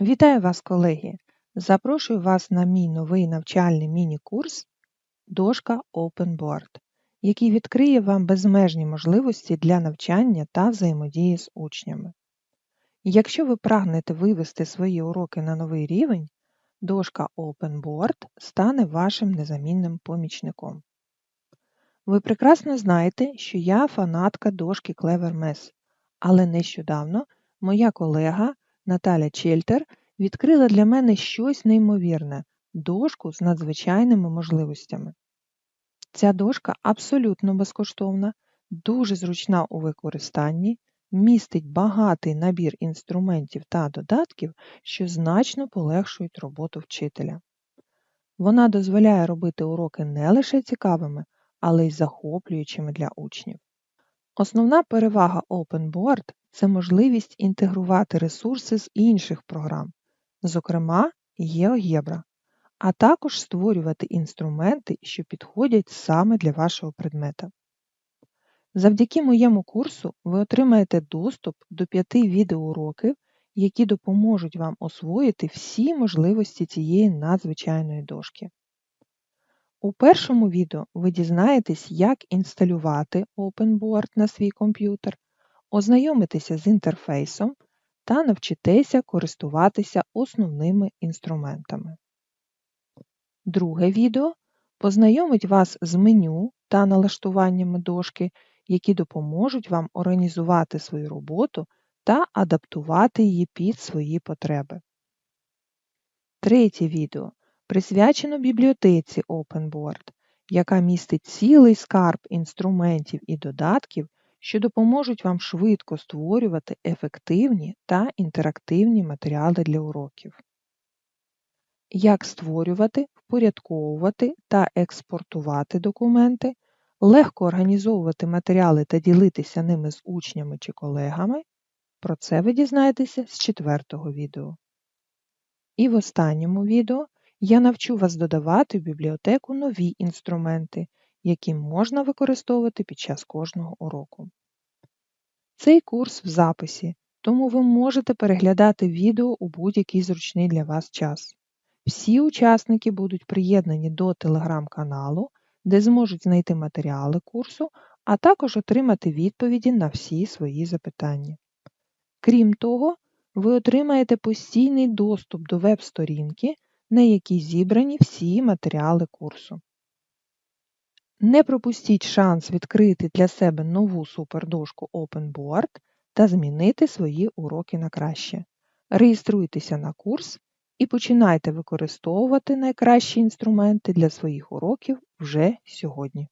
Вітаю вас, колеги! Запрошую вас на мій новий навчальний міні-курс Дошка OpenBoard, який відкриє вам безмежні можливості для навчання та взаємодії з учнями. Якщо ви прагнете вивести свої уроки на новий рівень, дошка OpenBoard стане вашим незамінним помічником. Ви прекрасно знаєте, що я фанатка дошки CleverMess, але нещодавно моя колега Наталя Чельтер відкрила для мене щось неймовірне дошку з надзвичайними можливостями. Ця дошка абсолютно безкоштовна, дуже зручна у використанні, містить багатий набір інструментів та додатків, що значно полегшують роботу вчителя. Вона дозволяє робити уроки не лише цікавими, але й захоплюючими для учнів. Основна перевага OpenBoard це можливість інтегрувати ресурси з інших програм, зокрема GeoGebra, а також створювати інструменти, що підходять саме для вашого предмета. Завдяки моєму курсу ви отримаєте доступ до п'яти відеоуроків, які допоможуть вам освоїти всі можливості цієї надзвичайної дошки. У першому відео ви дізнаєтесь, як інсталювати OpenBoard на свій комп'ютер, ознайомитеся з інтерфейсом та навчитеся користуватися основними інструментами. Друге відео познайомить вас з меню та налаштуваннями дошки, які допоможуть вам організувати свою роботу та адаптувати її під свої потреби. Третє відео присвячено бібліотеці OpenBoard, яка містить цілий скарб інструментів і додатків, що допоможуть вам швидко створювати ефективні та інтерактивні матеріали для уроків. Як створювати, впорядковувати та експортувати документи, легко організовувати матеріали та ділитися ними з учнями чи колегами. Про це ви дізнаєтеся з четвертого відео. І в останньому відео я навчу вас додавати в бібліотеку нові інструменти, які можна використовувати під час кожного уроку. Цей курс в записі, тому ви можете переглядати відео у будь-який зручний для вас час. Всі учасники будуть приєднані до телеграм-каналу, де зможуть знайти матеріали курсу, а також отримати відповіді на всі свої запитання. Крім того, ви отримаєте постійний доступ до веб-сторінки, на якій зібрані всі матеріали курсу. Не пропустіть шанс відкрити для себе нову супердошку OpenBoard та змінити свої уроки на краще. Реєструйтеся на курс і починайте використовувати найкращі інструменти для своїх уроків вже сьогодні.